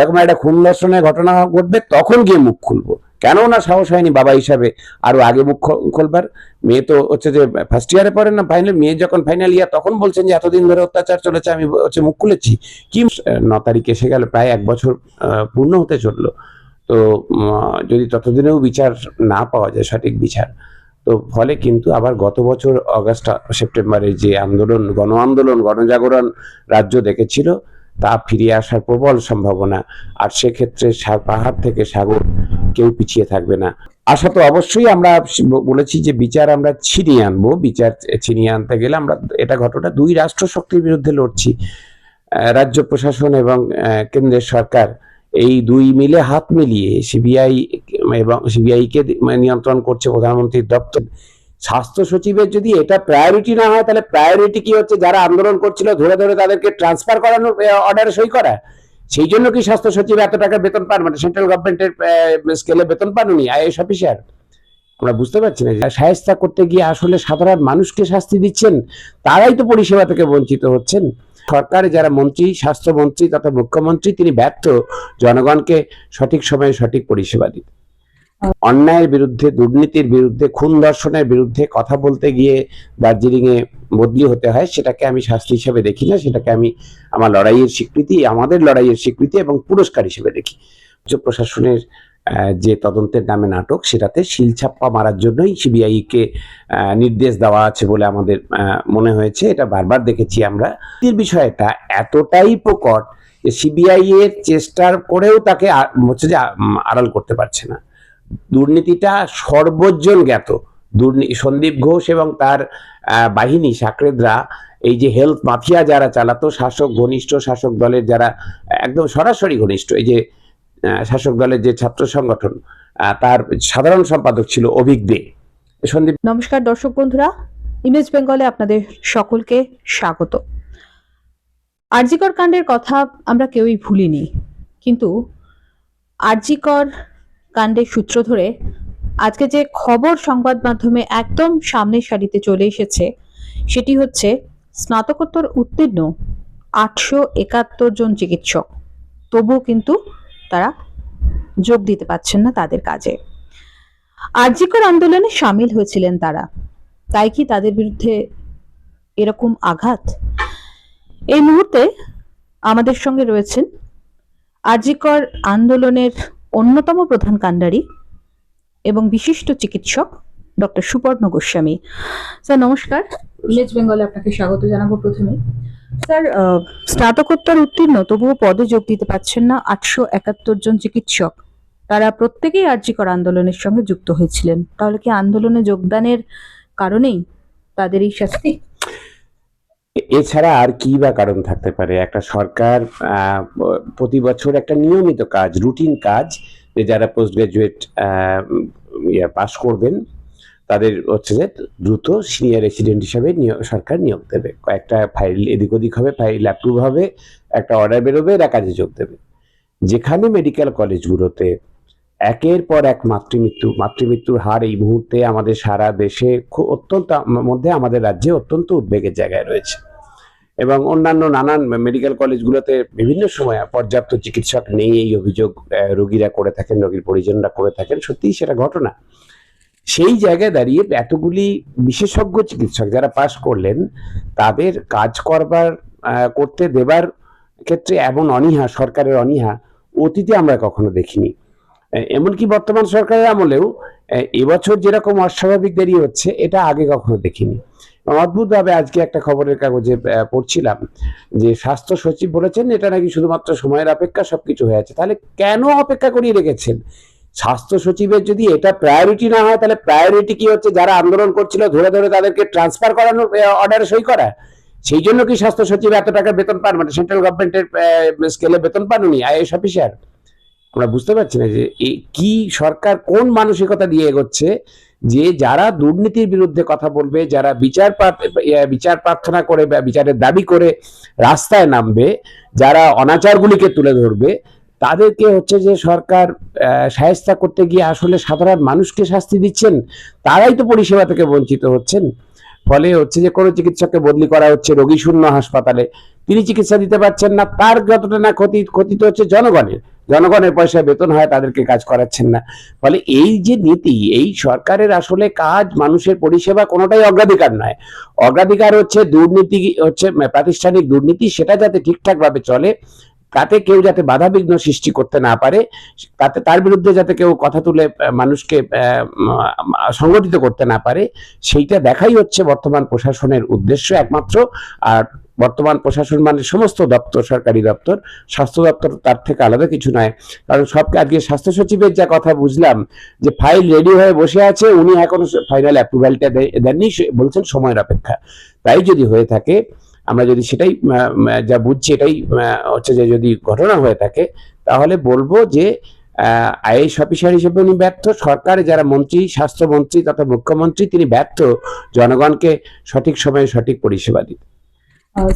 এরকম একটা খুন দর্শনের ঘটনা ঘটবে, তখন গিয়ে মুখ খুলবো। কেন না সাহস হয়নি বাবা হিসাবে আরও আগে মুখ খুলবার। মেয়ে তো হচ্ছে যে ফার্স্ট ইয়ারে পড়েন না ফাইনাল মেয়ে যখন ফাইনাল ইয়ার তখন বলছেন যে, এতদিন ধরে অত্যাচার চলেছে, আমি হচ্ছে মুখ খুলেছি। কি ন তারিখ এসে গেল, প্রায় এক বছর পূর্ণ হতে চলল। তো যদি ততদিনেও বিচার না পাওয়া যায়, সঠিক বিচার, তো ফলে কিন্তু আবার গত বছর অগস্ট, সেপ্টেম্বরে যে আন্দোলন, গণ আন্দোলন, গণজাগরণ রাজ্য দেখেছিল তা ফিরিয়ে আসার প্রবল সম্ভাবনা। আর সেক্ষেত্রে পাহাড় থেকে সাগর কেউ পিছিয়ে থাকবে না। আশা তো অবশ্যই আমরা বলেছি যে বিচার আমরা ছিনিয়ে আনব। বিচার ছিনিয়ে আনতে গেলে আমরা এটা ঘটনা দুই রাষ্ট্র শক্তির বিরুদ্ধে লড়ছি। রাজ্য প্রশাসন এবং কেন্দ্রের সরকার এই দুই মিলে হাত মিলিয়ে সিবিআই এবং সিবিআই কে মানে নিয়ন্ত্রণ করছে প্রধানমন্ত্রীর দপ্তর। স্বাস্থ্য সচিবের যদি এটা প্রায়োরিটি না হয়, তাহলে প্রায়োরিটি কি হচ্ছে? যারা আন্দোলন করছিল, ধরে ধরে তাদেরকে ট্রান্সফার করানোর অর্ডারে সই করা। সেই জন্য কি স্বাস্থ্য সচিব এত টাকা বেতন পান? মানে সেন্ট্রাল গভর্নমেন্টের স্কেলে বেতন পান উনি আইএস অফিসার আমরা বুঝতে পারছি না সাহেস্তা করতে গিয়ে আসলে সাধারণ মানুষকে শাস্তি দিচ্ছেন? তারাই তো পরিষেবা থেকে বঞ্চিত হচ্ছেন। সরকারে যারা মন্ত্রী, স্বাস্থ্যমন্ত্রী তথা মুখ্যমন্ত্রী, তিনি ব্যর্থ। জনগণকে সঠিক সময়ে সঠিক পরিষেবা দিতে। অন্যায়ের বিরুদ্ধে, দুর্নীতির বিরুদ্ধে, খুন দর্শনের বিরুদ্ধে কথা বলতে গিয়ে দার্জিলিং এ বদলি হতে হয়, সেটাকে আমি শাস্তি হিসেবে দেখি না, সেটাকে আমি আমার লড়াইয়ের স্বীকৃতি, আমাদের লড়াইয়ের স্বীকৃতি এবং পুরস্কার হিসেবে দেখি। প্রশাসনের যে তদন্তের নামে নাটক, সেটাতে শিলছাপ্পা মারার জন্যই সিবিআই কে নির্দেশ দেওয়া আছে বলে আমাদের মনে হয়েছে, এটা বারবার দেখেছি আমরা। এই বিষয়টা এতটাই প্রকট যে সিবিআই এর চেষ্টার করেও তাকে হচ্ছে যে আড়াল করতে পারছে না। দুর্নীতিটা সর্বজন জ্ঞাত। সন্দীপ ঘোষ এবং তার বাহিনী, সাকরেদরা, এই যে হেলথ মাফিয়া যারা চালাতো, শাসক, ঘনিষ্ঠ শাসক দলের যারা, একদম সরাসরি ঘনিষ্ঠ, এই যে শাসক দলের যে ছাত্র সংগঠন তার সাধারণ সম্পাদক ছিল অভিক দে। সন্দীপ নমস্কার দর্শক বন্ধুরা, ইমেজ বেঙ্গলে আপনাদের সকলকে স্বাগত। আরজিকর কাণ্ডের কথা আমরা কেউই ভুলিনি, কিন্তু আরজিকর কাণ্ডের সূত্র ধরে আজকে যে খবর সংবাদ মাধ্যমে একদম সামনের সারিতে চলে এসেছে, সেটি হচ্ছে স্নাতকোত্তর উত্তীর্ণ আটশো একাত্তর জন চিকিৎসক। তবুও কিন্তু তারা যোগ দিতে পারছেন না তাদের কাজে। আরজিকর আন্দোলনে সামিল হয়েছিলেন তারা। তাই কি তাদের বিরুদ্ধে এরকম আঘাত? এই মুহূর্তে আমাদের সঙ্গে রয়েছেন আরজিকর আন্দোলনের অন্যতম প্রধান কাণ্ডারি এবং বিশিষ্ট চিকিৎসক ডক্টর সুপর্ণ গোস্বামী। স্যার নমস্কার। ইমেজ বেঙ্গলে আপনাকে স্বাগত জানাব প্রথমে। স্যার স্নাতকোত্তর উত্তীর্ণ তবুও পদে যোগ দিতে পারছেন না আটশো একাত্তর জন চিকিৎসক। তারা প্রত্যেকেই আর্যিকর আন্দোলনের সঙ্গে যুক্ত হয়েছিলেন। তাহলে কি আন্দোলনে যোগদানের কারণেই তাদের এই শাস্তি? এছাড়া আর কি বা কারণ থাকতে পারে? একটা সরকার প্রতি বছর একটা নিয়মিত কাজ, রুটিন কাজ, যে যারা পোস্ট গ্রাজুয়েট পাস করবেন, তাদের হচ্ছে যে দ্রুত সিনিয়র রেসিডেন্ট হিসাবে সরকার নিয়োগ দেবে। কয়েকটা ফাইল এদিক ওদিক হবে, ফাইল অ্যাপ্রুভ হবে, একটা অর্ডার বেরোবে, এরা কাজে যোগ দেবে। যেখানে মেডিকেল কলেজগুলোতে একের পর এক মাতৃমৃত্যু, মাতৃমৃত্যুর হার এই মুহূর্তে আমাদের সারা দেশে অত্যন্ত মধ্যে আমাদের রাজ্যে অত্যন্ত উদ্বেগের জায়গায় রয়েছে। এবং অন্যান্য নানান মেডিকেল কলেজগুলোতে বিভিন্ন সময় পর্যাপ্ত চিকিৎসক নেই এই অভিযোগ রোগীরা করে থাকেন, রোগীর পরিজনরা করে থাকেন। সত্যিই সেটা ঘটনা। সেই জায়গায় দাঁড়িয়ে এতগুলি বিশেষজ্ঞ চিকিৎসক যারা পাশ করলেন, তাদের কাজ করবার করতে দেবার ক্ষেত্রে এমন অনীহা, সরকারের অনীহা অতীতে আমরা কখনো দেখিনি। এমনকি বর্তমান সরকারের আমলেও এবছর যেরকম অস্বাভাবিক দেরি হচ্ছে, এটা আগে কখনো দেখিনি। অদ্ভুতভাবে আজকে একটা খবরের কাগজে পড়ছিলাম যে স্বাস্থ্য সচিব বলেছেন, এটা নাকি শুধুমাত্র সময়ের অপেক্ষা সবকিছু হয়ে আছে। তাহলে কেন অপেক্ষা করিয়ে রেখেছেন? স্বাস্থ্য সচিবের যদি এটা প্রায়োরিটি না হয়, তাহলে প্রায়োরিটি কি হচ্ছে? যারা আন্দোলন করছিল, ধরে ধরে তাদেরকে ট্রান্সফার করানোর অর্ডারে সই করা? সেই জন্য কি স্বাস্থ্য সচিব এত টাকা বেতন পান? মানে সেন্ট্রাল গভর্নমেন্টের স্কেলে বেতন পান উনি আইএস অফিসার আমরা বুঝতে পারছি না যে কি সরকার কোন মানসিকতা দিয়ে এগোচ্ছে যে যারা দুর্নীতির বিরুদ্ধে কথা বলবে, যারা বিচার বিচার প্রার্থনা করে বা বিচারের দাবি করে রাস্তায় নামবে, যারা অনাচারগুলিকে তুলে ধরবে, তাদেরকে হচ্ছে যে সরকার সাহেস্তা করতে গিয়ে আসলে সাধারণ মানুষকে শাস্তি দিচ্ছেন, তারাই তো পরিষেবা থেকে বঞ্চিত হচ্ছেন। ফলে হচ্ছে যে কোনো চিকিৎসককে বদলি করা হচ্ছে রোগী শূন্য হাসপাতালে, তিনি চিকিৎসা দিতে পারছেন না, তার যতটা না ক্ষতি ক্ষতি তো হচ্ছে জনগণের। জনগণের পয়সা বেতন হয়, তাদেরকে কাজ করাচ্ছেন না। ফলে এই যে নীতি, এই সরকারের আসলে কাজ মানুষের পরিষেবা কোনোটাই অগ্রাধিকার নয়। অগ্রাধিকার হচ্ছে দুর্নীতি, হচ্ছে প্রাতিষ্ঠানিক দুর্নীতি, সেটা যাতে ঠিকঠাক ভাবে চলে, তাতে কেউ যাতে বাধা বিঘ্ন সৃষ্টি করতে না পারে, তাতে তার বিরুদ্ধে যাতে কেউ কথা তুলে মানুষকে সংগঠিত করতে না পারে, সেইটা দেখাই হচ্ছে বর্তমান প্রশাসনের উদ্দেশ্য একমাত্র। আর বর্তমান প্রশাসন মানে সমস্ত দপ্তর, সরকারি দপ্তর, স্বাস্থ্য দপ্তর তার থেকে আলাদা কিছু নয়। কারণ সব আজকে স্বাস্থ্য সচিবের যা কথা বুঝলাম, যে ফাইল রেডি হয়ে বসে আছে, উনি এখনও ফাইনাল অ্যাপ্রুভালটা দেননি বলছেন সময়ের অপেক্ষা। তাই যদি হয়ে থাকে, আমরা যদি সেটাই যা বুঝছি এটাই হচ্ছে যে যদি ঘটনা হয়ে থাকে, তাহলে বলব যে আইএস অফিসার হিসেবে উনি ব্যর্থ। সরকারে যারা মন্ত্রী, স্বাস্থ্যমন্ত্রী তথা মুখ্যমন্ত্রী, তিনি ব্যর্থ। জনগণকে সঠিক সময়ে সঠিক পরিষেবা দিতে।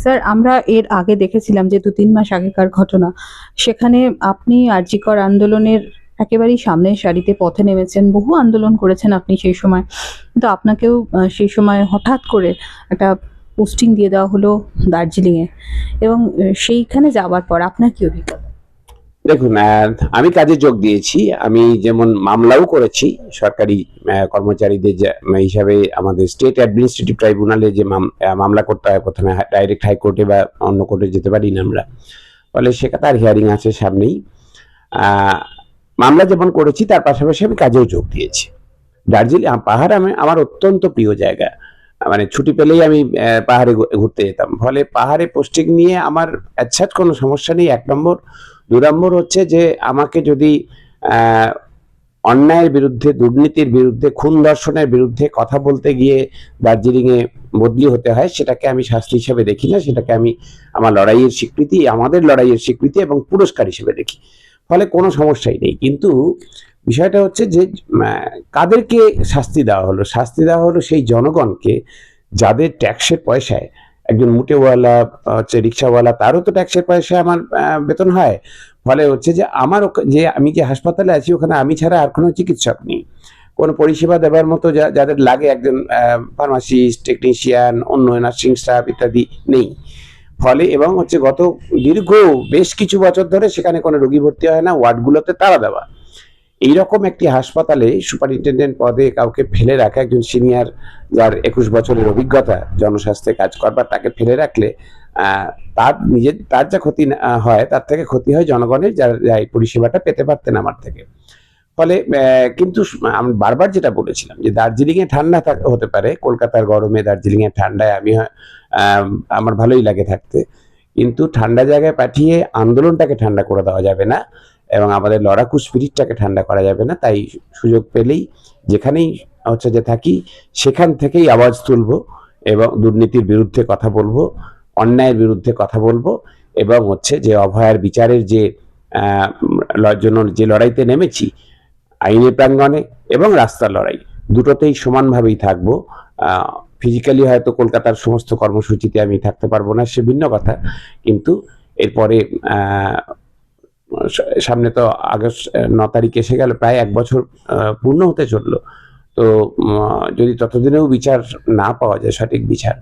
স্যার, আমরা এর আগে দেখেছিলাম যে দু তিন মাস আগেকার ঘটনা। সেখানে আপনি আর্যিকর আন্দোলনের একেবারেই সামনের সারিতে পথে নেমেছেন, বহু আন্দোলন করেছেন আপনি সেই সময়। কিন্তু আপনাকেও সেই সময় হঠাৎ করে একটা পোস্টিং দিয়ে দেওয়া হলো দার্জিলিংয়ে। এবং সেইখানে যাওয়ার পর আপনার কি অভিজ্ঞতা? দেখুন আমি কাজে যোগ দিয়েছি। আমি যেমন মামলাও করেছি, সরকারি কর্মচারীদের হিসাবে আমাদের স্টেট অ্যাডমিনিস্ট্রেটিভ ট্রাইব্যুনালে যে মাম- মামলা করতে হয়, প্রথমে ডাইরেক্ট হাইকোর্টে বা অন্য কোর্টে যেতে পারি না আমরা। ফলে সেটা তার হিয়ারিং আছে সামনেই। মামলা যেমন করেছি, তার পাশাপাশি আমি কাজেও যোগ দিয়েছি। দার্জিলিং পাহাড় আমি, আমার অত্যন্ত প্রিয় জায়গা। মানে ছুটি পেলেই আমি পাহাড়ে ঘুরতে যেতাম। ফলে পাহাড়ে পোস্টিং নিয়ে আমার আচ্ছা কোনো সমস্যা নেই, এক নম্বর। দু নম্বর হচ্ছে যে আমাকে যদি অন্যায়ের বিরুদ্ধে, দুর্নীতির বিরুদ্ধে, খুন দর্শনের বিরুদ্ধে কথা বলতে গিয়ে দার্জিলিংয়ে বদলি হতে হয়, সেটাকে আমি শাস্তি হিসেবে দেখি না, সেটাকে আমি আমার লড়াইয়ের স্বীকৃতি, আমাদের লড়াইয়ের স্বীকৃতি এবং পুরস্কার হিসেবে দেখি। ফলে কোনো সমস্যাই নেই। কিন্তু বিষয়টা হচ্ছে যে কাদেরকে শাস্তি দেওয়া হলো? শাস্তি দেওয়া হলো সেই জনগণকে যাদের ট্যাক্সের পয়সায় একজন মুটেওয়ালা, হচ্ছে রিক্সাওয়ালা, তারও তো ট্যাক্সের পয়সা আমার বেতন হয়। ফলে হচ্ছে যে আমার যে আমি যে হাসপাতালে আছি, ওখানে আমি ছাড়া আর কোনো চিকিৎসক নেই। কোনো পরিষেবা দেওয়ার মতো যাদের লাগে একজন ফার্মাসিস্ট টেকনিশিয়ান অন্য নার্সিং স্টাফ ইত্যাদি নেই। ফলে এবং হচ্ছে গত দীর্ঘ বেশ কিছু বছর ধরে সেখানে কোনো রোগী ভর্তি হয় না, ওয়ার্ডগুলোতে তারা দেওয়া। এইরকম একটি হাসপাতালে সুপারিনটেন্ডেন্ট পদে কাউকে ফেলে রাখা একজন সিনিয়র যার একুশ বছরের অভিজ্ঞতা, জনস্বাস্থ্যে কাজ করবার, তাকে ফেলে রাখলে তার নিজের, তার যা ক্ষতি হয়, তার থেকে ক্ষতি হয় জনগণের যারা এই পরিষেবাটা পেতে পারতেন আমার থেকে। ফলে কিন্তু আমি বারবার যেটা বলেছিলাম যে দার্জিলিংয়ে ঠান্ডা হতে পারে, কলকাতার গরমে দার্জিলিংয়ে ঠান্ডায় আমি, আমার ভালোই লাগে থাকতে। কিন্তু ঠান্ডা জায়গায় পাঠিয়ে আন্দোলনটাকে ঠান্ডা করে দেওয়া যাবে না। এবং আমাদের লড়াকু স্পিরিটটাকে ঠান্ডা করা যাবে না, তাই সুযোগ পেলেই যেখানেই হচ্ছে যে থাকি, সেখান থেকেই আওয়াজ তুলব এবং দুর্নীতির বিরুদ্ধে কথা বলব, অন্যায়ের বিরুদ্ধে কথা বলব এবং হচ্ছে যে অভয়ার বিচারের যে জন্য যে লড়াইতে নেমেছি আইনের প্রাঙ্গণে এবং রাস্তার লড়াই, দুটোতেই সমানভাবেই থাকব। ফিজিক্যালি হয়তো কলকাতার সমস্ত কর্মসূচিতে আমি থাকতে পারব না, সে ভিন্ন কথা, কিন্তু এরপরে সামনে তো আগস্ট ন তারিখ এসে গেল, প্রায় এক বছর পূর্ণ হতে চলল। তো যদি ততদিনেও বিচার না পাওয়া যায়, সঠিক বিচার,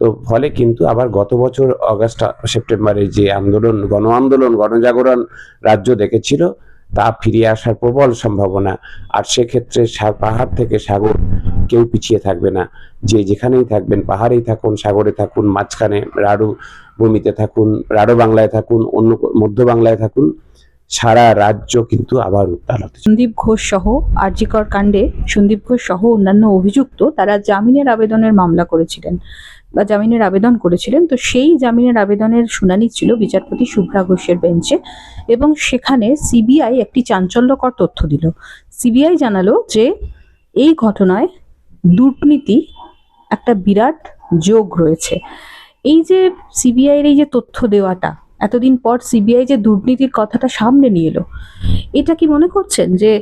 তো ফলে কিন্তু আবার গত বছর অগস্ট সেপ্টেম্বরে যে আন্দোলন, গণ আন্দোলন, গণজাগরণ রাজ্য দেখেছিল, তা ফিরে আসার প্রবল সম্ভাবনা। আর সেক্ষেত্রে পাহাড় থেকে সাগর কেউ পিছিয়ে থাকবে না। যে যেখানেই থাকবেন, পাহাড়েই থাকুন, সাগরে থাকুন, মাঝখানে রাড়ু ভূমিতে থাকুন রাড়ো বাংলায় থাকুন, অন্য মধ্য বাংলায় থাকুন সারা রাজ্য কিন্তু আবার উত্তাল হতে সন্দীপ ঘোষ সহ আরজিকর কাণ্ডে সন্দীপ ঘোষ সহ অন্যান্য অভিযুক্ত তারা জামিনের আবেদনের মামলা করেছিলেন বা জামিনের আবেদন করেছিলেন। তো সেই জামিনের আবেদনের শুনানি ছিল বিচারপতি শুভ্রা ঘোষের বেঞ্চে এবং সেখানে সিবিআই একটি চাঞ্চল্যকর তথ্য দিল। সিবিআই জানালো যে এই ঘটনায় দুর্নীতি একটা বিরাট যোগ রয়েছে। এই যে সিবিআইয়ের এই যে তথ্য দেওয়াটা এতদিন পর সিবিআই যে দুর্নীতির কথাটা সামনে নিয়ে এলো, এটা কি মনে করছেন যে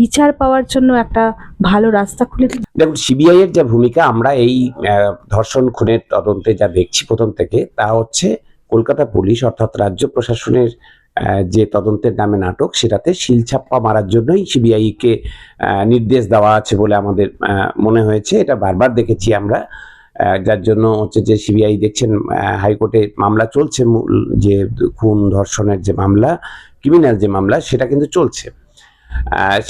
বিচার পাওয়ার জন্য একটা ভালো রাস্তা খুলে? দেখুন সিবিআই এর যা ভূমিকা, আমরা এই ধর্ষণ খুনের তদন্তে যা দেখছি প্রথম থেকে, তা হচ্ছে কলকাতা পুলিশ অর্থাৎ রাজ্য প্রশাসনের যে তদন্তের নামে নাটক, সেটাতে শিলছাপ্পা মারার জন্যই সিবিআই কে নির্দেশ দেওয়া আছে বলে আমাদের মনে হয়েছে এটা বারবার দেখেছি আমরা যার জন্য হচ্ছে যে সিবিআই দেখছেন হাইকোর্টে মামলা চলছে, মূল যে খুন ধর্ষণের যে মামলা ক্রিমিনাল যে মামলা, সেটা কিন্তু চলছে।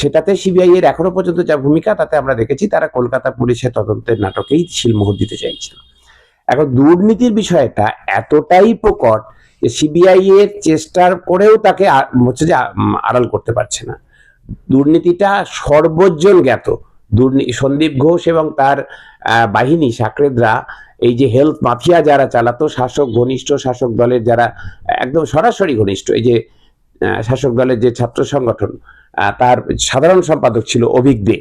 সেটাতে সিবিআই এর এখনও পর্যন্ত যা ভূমিকা, তাতে আমরা দেখেছি তারা কলকাতা পুলিশের তদন্তের নাটকেই শিলমোহর দিতে চাইছিল। এখন দুর্নীতির বিষয়টা এতটাই প্রকট যে সিবিআই এর চেষ্টার করেও তাকে হচ্ছে যে আড়াল করতে পারছে না। দুর্নীতিটা সর্বজন জ্ঞাত। সন্দীপ ঘোষ এবং তার বাহিনী, সাকরেদরা, এই যে হেলথ মাফিয়া যারা চালাতো, শাসক, ঘনিষ্ঠ শাসক দলের যারা, একদম সরাসরি ঘনিষ্ঠ, এই যে শাসক দলের যে ছাত্র সংগঠন তার সাধারণ সম্পাদক ছিল অভিক দে।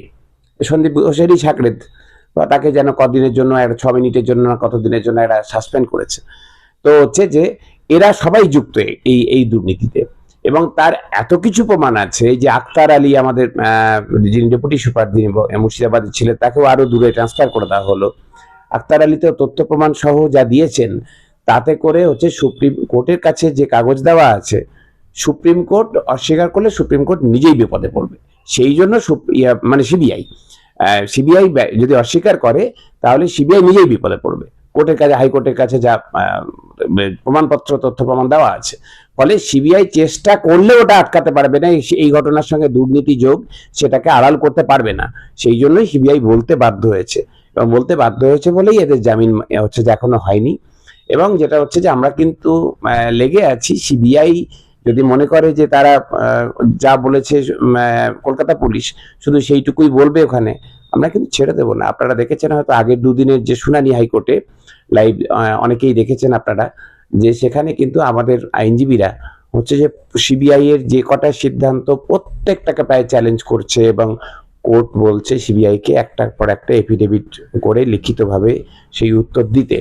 সন্দীপ ঘোষেরই সাকরেদ। তাকে যেন কদিনের জন্য একটা ছ মিনিটের জন্য না কতদিনের জন্য একটা সাসপেন্ড করেছে। তো হচ্ছে যে, এরা সবাই যুক্ত এই এই দুর্নীতিতে। এবং তার এত কিছু প্রমাণ আছে যে আক্তার আলী আমাদের যিনি ডেপুটি সুপার যিনি মুর্শিদাবাদে ছিলেন, তাকেও আরও দূরে ট্রান্সফার করে দেওয়া হলো। আক্তার আলী তো তথ্য প্রমাণ সহ যা দিয়েছেন, তাতে করে হচ্ছে সুপ্রিম কোর্টের কাছে যে কাগজ দেওয়া আছে, সুপ্রিম কোর্ট অস্বীকার করলে সুপ্রিম কোর্ট নিজেই বিপদে পড়বে। সেই জন্য মানে সিবিআই সিবিআই যদি অস্বীকার করে, তাহলে সিবিআই নিজেই বিপদে পড়বে। কোর্টের কাছে হাইকোর্টের কাছে যা প্রমাণপত্র, তথ্য, প্রমাণ দেওয়া আছে। ফলে সিবিআই চেষ্টা করলে ওটা আটকাতে পারবে না, এই- ঘটনার সঙ্গে দুর্নীতি যোগ সেটাকে আড়াল করতে পারবে না। সেই জন্যই সিবিআই বলতে বাধ্য হয়েছে। এবং বলতে বাধ্য হয়েছে বলেই এদের জামিন হচ্ছে যে এখনও হয়নি। এবং যেটা হচ্ছে যে আমরা কিন্তু লেগে আছি। সিবিআই যদি মনে করে যে তারা যা বলেছে কলকাতা পুলিশ, শুধু সেইটুকুই বলবে ওখানে। আমরা কিন্তু ছেড়ে দেবো না। আপনারা দেখেছেন হয়তো আগের দুদিনের যে শুনানি হাইকোর্টে লাইভ অনেকেই দেখেছেন আপনারা, যে সেখানে কিন্তু আমাদের আইনজীবীরা হচ্ছে যে সিবিআই এর যে কটা সিদ্ধান্ত প্রত্যেকটাকে প্রায় চ্যালেঞ্জ করছে এবং কোর্ট বলছে সিবিআই কে একটার পর একটা এফিডেভিট করে লিখিতভাবে সেই উত্তর দিতে।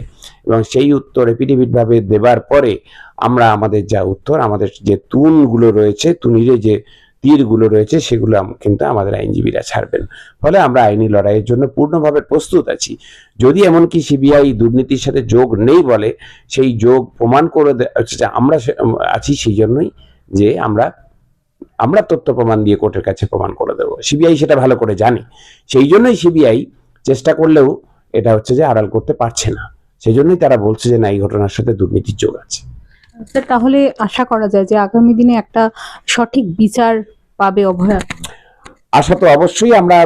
এবং সেই উত্তর এফিডেভিট ভাবে দেবার পরে আমরা আমাদের যা উত্তর, আমাদের যে তুনগুলো রয়েছে, তুনিরে যে তীরগুলো রয়েছে, সেগুলো কিন্তু আমাদের আইনজীবীরা ছাড়বেন। ফলে আমরা আইনি লড়াইয়ের জন্য পূর্ণভাবে প্রস্তুত আছি। যদি এমনকি সিবিআই দুর্নীতির সাথে যোগ নেই বলে, সেই যোগ প্রমাণ করে হচ্ছে যে আমরা আছি সেই জন্যই যে আমরা আমরা তথ্য প্রমাণ দিয়ে কোর্টের কাছে প্রমাণ করে দেবো। সিবিআই সেটা ভালো করে জানে। সেই জন্যই সিবিআই চেষ্টা করলেও এটা হচ্ছে যে আড়াল করতে পারছে না। সেই জন্যই তারা বলছে যে না, এই ঘটনার সাথে দুর্নীতির যোগ আছে। স্যার, তাহলে আশা করা যায় যে আগামী দিনে একটা সঠিক বিচার পাবে অভয়া আশা তো অবশ্যই আমরা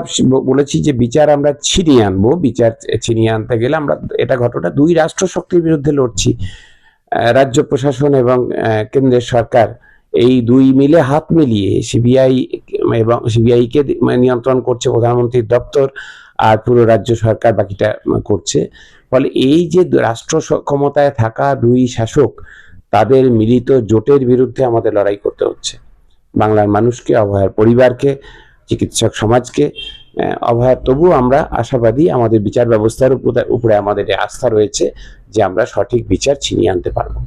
বলেছি যে বিচার আমরা ছিনিয়ে আনব। বিচার ছিনিয়ে আনতে গেলে আমরা এটা ঘটনা দুই রাষ্ট্র শক্তির বিরুদ্ধে লড়ছি। রাজ্য প্রশাসন এবং কেন্দ্রের সরকার এই দুই মিলে হাত মিলিয়ে সিবিআই এবং সিবিআই কে মানে নিয়ন্ত্রণ করছে প্রধানমন্ত্রীর দপ্তর আর পুরো রাজ্য সরকার বাকিটা করছে। ফলে এই যে রাষ্ট্র ক্ষমতায় থাকা দুই শাসক তাদের মিলিত জোটের বিরুদ্ধে আমাদের লড়াই করতে হচ্ছে। বাংলার মানুষকে অভয়ার পরিবারকে, চিকিৎসক সমাজকে অভয়ার তবু আমরা আশাবাদী আমাদের বিচার ব্যবস্থার উপরে- আমাদের আস্থা রয়েছে যে আমরা সঠিক বিচার ছিনিয়ে আনতে পারব।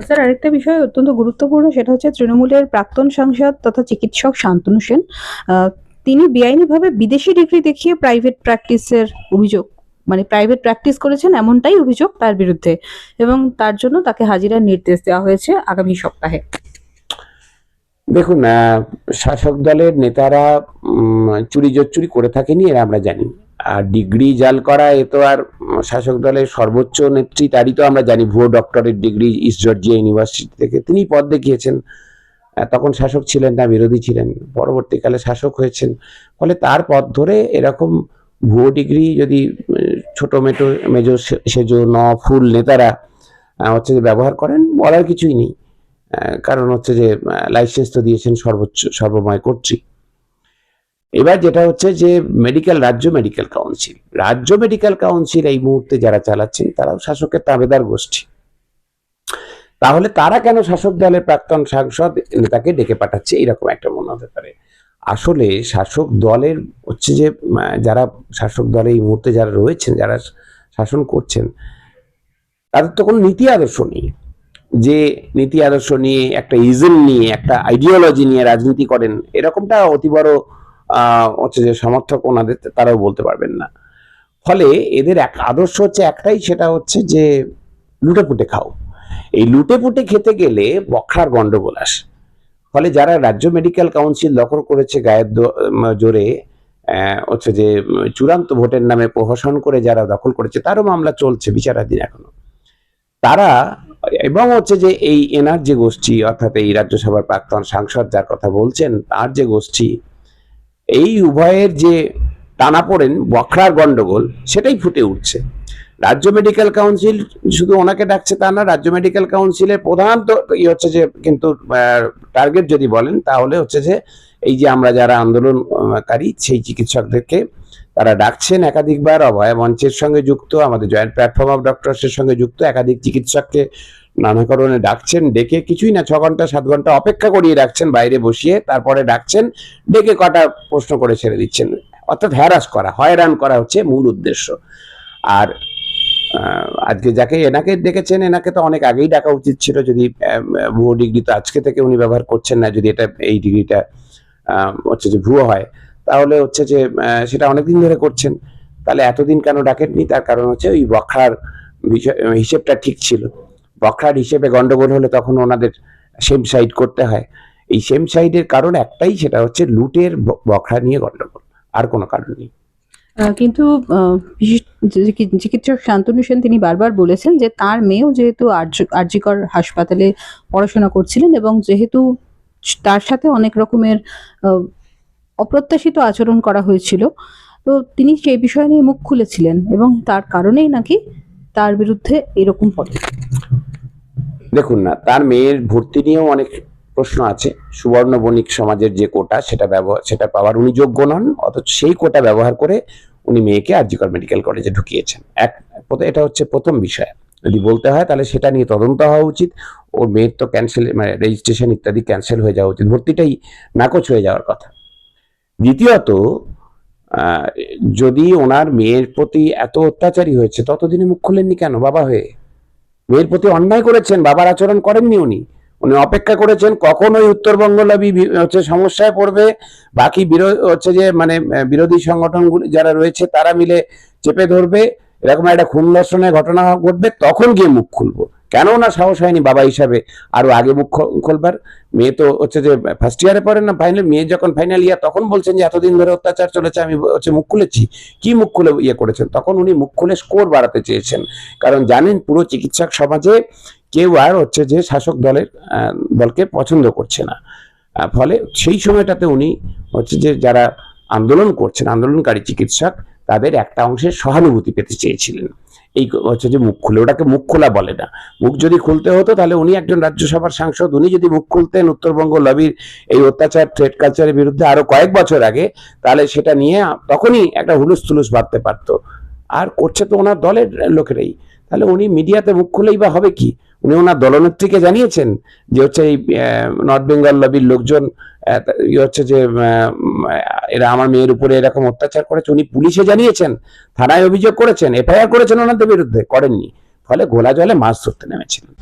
স্যার, আরেকটা বিষয় অত্যন্ত গুরুত্বপূর্ণ, সেটা হচ্ছে তৃণমূলের প্রাক্তন সাংসদ তথা চিকিৎসক শান্তনু সেন। তিনি বেআইনিভাবে বিদেশি ডিগ্রি দেখিয়ে প্রাইভেট প্র্যাকটিসের অভিযোগ মানে প্রাইভেট প্র্যাকটিস করেছেন এমনটাই অভিযোগ তার বিরুদ্ধে এবং তার জন্য তাকে হাজিরার নির্দেশ দেওয়া হয়েছে আগামী সপ্তাহে। দেখুন শাসক দলের নেতারা চুরি জোচ্চুরি করে থাকেনি এরা আমরা জানি। আর ডিগ্রি জাল করা, এ তো আর শাসক দলের সর্বোচ্চ নেত্রী, তারই তো আমরা জানি, ভুয়ো doctorate degree East Georgia University থেকে তিনি পদ দেখিয়েছেন। তখন শাসক ছিলেন না, বিরোধী ছিলেন। পরবর্তীকালে শাসক হয়েছেন। ফলে তার পথ ধরে এরকম ভুয়ো ডিগ্রি যদি ছোট মেটো মেজো সেজো, ন, ফুল নেতারা হচ্ছে যে ব্যবহার করেন, বলার কিছুই নেই। কারণ হচ্ছে যে লাইসেন্স তো দিয়েছেন সর্বোচ্চ, সর্বময় কর্তৃক। এবার যেটা হচ্ছে যে মেডিকেল রাজ্য মেডিকেল কাউন্সিল রাজ্য মেডিকেল কাউন্সিল এই মুহূর্তে যারা চালাচ্ছেন, তারাও শাসকের তাবেদার গোষ্ঠী। তাহলে তারা কেন শাসক দলের প্রাক্তন সাংসদ নেতাকে ডেকে পাঠাচ্ছে? এরকম একটা মনে হতে পারে আসলে শাসক দলের হচ্ছে যে যারা শাসক দলে এই মুহূর্তে যারা রয়েছেন, যারা শাসন করছেন, তাদের তো কোনো নীতি আদর্শ নেই। যে নীতি আদর্শ নিয়ে, একটা ইজম নিয়ে, একটা আইডিওলজি নিয়ে রাজনীতি করেন, এরকমটা অতি বড় হচ্ছে যে সমর্থক ওনাদের, তারাও বলতে পারবেন না। ফলে এদের এক আদর্শ হচ্ছে একটাই, সেটা হচ্ছে যে লুটে পুটে খাও। এই লুটে পুটে খেতে গেলে বখার গন্ডগোল আসে। ফলে যারা রাজ্য মেডিকেল কাউন্সিল দখল করেছে গায়ের জোরে হচ্ছে যে চূড়ান্ত ভোটের নামে প্রহসন করে যারা দখল করেছে, তারও মামলা চলছে বিচারাধীন এখনও। তারা, এবং হচ্ছে যে, এই এনার যে গোষ্ঠী, অর্থাৎ এই রাজ্যসভার প্রাক্তন সাংসদ যার কথা বলছেন, তার যে গোষ্ঠী, এই উভয়ের যে টানাপোড়েন, বখরার গন্ডগোল, সেটাই ফুটে উঠছে। রাজ্য মেডিকেল কাউন্সিল শুধু ওনাকে ডাকছে তা না, রাজ্য মেডিকেল কাউন্সিলের প্রধান তো হচ্ছে যে, কিন্তু টার্গেট যদি বলেন, তাহলে হচ্ছে যে এই যে আমরা যারা আন্দোলনকারী, সেই চিকিৎসকদেরকে তারা ডাকছেন একাধিকবার। অভয় মঞ্চের সঙ্গে যুক্ত, আমাদের জয়েন্ট প্ল্যাটফর্ম অফ ডক্টরসের সঙ্গে যুক্ত, একাধিক চিকিৎসককে নানা কারণে ডাকছেন, ডেকে কিছুই না, ছ ঘণ্টা, সাত ঘণ্টা অপেক্ষা করিয়ে রাখছেন, বাইরে বসিয়ে তারপরে ডাকছেন, ডেকে কটা প্রশ্ন করে ছেড়ে দিচ্ছেন। অর্থাৎ হ্যারাস করা, হয়রান করা হচ্ছে মূল উদ্দেশ্য। আর আজকে যাকে এনাকে ডেকেছেন, এনাকে তো অনেক আগেই ডাকা উচিত ছিল, যদি ভুয়ো ডিগ্রি তো আজকে থেকে উনি ব্যবহার করছেন না, যদি এটা, এই ডিগ্রিটা হচ্ছে যে ভুয়ো হয়। তাহলে হচ্ছে যে সেটা অনেকদিন ধরে করছেন। তাহলে এতদিন কেন ডাকেননি? তার কারণ হচ্ছে ওই বখরার হিসেবটা ঠিক ছিল। বখরার হিসেবে গন্ডগোল হলে তখন ওনাদের সেম সাইড করতে হয়। এই সেম সাইডের কারণ একটাই, সেটা হচ্ছে লুটের বখরা নিয়ে গন্ডগোল। আর কোনো কারণ নেই। কিন্তু চিকিৎসক শান্তনু সেন তিনি বারবার বলেছেন যে তার মেয়েও যেহেতু আরজি, আরজিকর হাসপাতালে পড়াশোনা করছিলেন এবং যেহেতু তার সাথে অনেক রকমের অপ্রত্যাশিত আচরণ করা হয়েছিল। তো তিনি সেই বিষয় নিয়ে মুখ খুলেছিলেন এবং তার কারণেই নাকি তার বিরুদ্ধে এরকম পড়ে দেখুন না, তার মেয়ের ভর্তি নিয়েও অনেক প্রশ্ন আছে। সুবর্ণ বণিক সমাজের যে কোটা, সেটা ব্যবহার, সেটা পাওয়ার উনি যোগ্য নন, অথচ সেই কোটা ব্যবহার করে উনি মেয়েকে আরজিকর মেডিকেল কলেজে ঢুকিয়েছেন। এক এটা হচ্ছে প্রথম বিষয়। যদি বলতে হয়, তাহলে সেটা নিয়ে তদন্ত হওয়া উচিত। ওর মেয়ের তো ক্যান্সেল মানে রেজিস্ট্রেশন ইত্যাদি ক্যান্সেল হয়ে যাওয়া উচিত। ভর্তিটাই নাকচ হয়ে যাওয়ার কথা। দ্বিতীয়ত যদি ওনার মেয়ের প্রতি এত অত্যাচারী হয়েছে, ততদিনে মুখ খুলেননি কেন? বাবা হয়ে। মেয়ের প্রতি অন্যায় করেছেন, বাবার আচরণ করেননি উনি। উনি অপেক্ষা করেছেন কখন ওই উত্তরবঙ্গ লবি হচ্ছে সমস্যায় পড়বে। বাকি বিরোধী, হচ্ছে যে মানে বিরোধী সংগঠনগুলি যারা রয়েছে, তারা মিলে চেপে ধরবে। এরকম একটা খুন ধর্ষণের ঘটনা ঘটবে, তখন গিয়ে মুখ খুলবো। কেন না সাহস হয়নি বাবা হিসাবে আরও আগে মুখ খুলবার। মেয়ে তো হচ্ছে যে ফার্স্ট ইয়ারে পড়েন না ফাইনাল মেয়ে যখন ফাইনাল ইয়ার তখন বলছেন যে, এতদিন ধরে অত্যাচার চলেছে, আমি হচ্ছে মুখ খুলেছি। কি মুখ খুলে ইয়ে করেছেন? তখন উনি মুখ খুলে স্কোর বাড়াতে চেয়েছেন। কারণ জানেন, পুরো চিকিৎসক সমাজে কেউ আর হচ্ছে যে, শাসক দলের দলকে পছন্দ করছে না। ফলে সেই সময়টাতে উনি হচ্ছে যে, যারা আন্দোলন করছেন, আন্দোলনকারী চিকিৎসক তাদের একটা অংশের সহানুভূতি পেতে চেয়েছিলেন। এই হচ্ছে যে মুখ খুলে, ওটাকে মুখ খোলা বলে না। মুখ যদি খুলতে হতো, তাহলে উনি একজন রাজ্যসভার সাংসদ, উনি যদি মুখ খুলতেন উত্তরবঙ্গ লবির এই অত্যাচার ট্রেড কালচারের বিরুদ্ধে আরও কয়েক বছর আগে, তাহলে সেটা নিয়ে তখনই একটা হুলুস থুলুস বাড়তে পারতো। আর করছে তো ওনার দলের লোকেরাই। তাহলে উনি মিডিয়াতে মুখ খুলেই বা হবে কি? উনি ওনার দলনেত্রীকে জানিয়েছেন যে হচ্ছে এই নর্থ বেঙ্গল লবির লোকজন আহ, হচ্ছে যে এরা আমার মেয়ের উপরে এরকম অত্যাচার করেছে উনি পুলিশে জানিয়েছেন থানায় অভিযোগ করেছেন এফআইআর করেছেন ওনাদের বিরুদ্ধে করেননি। ফলে ঘোলা জলে মাছ ধরতে নেমেছিলেন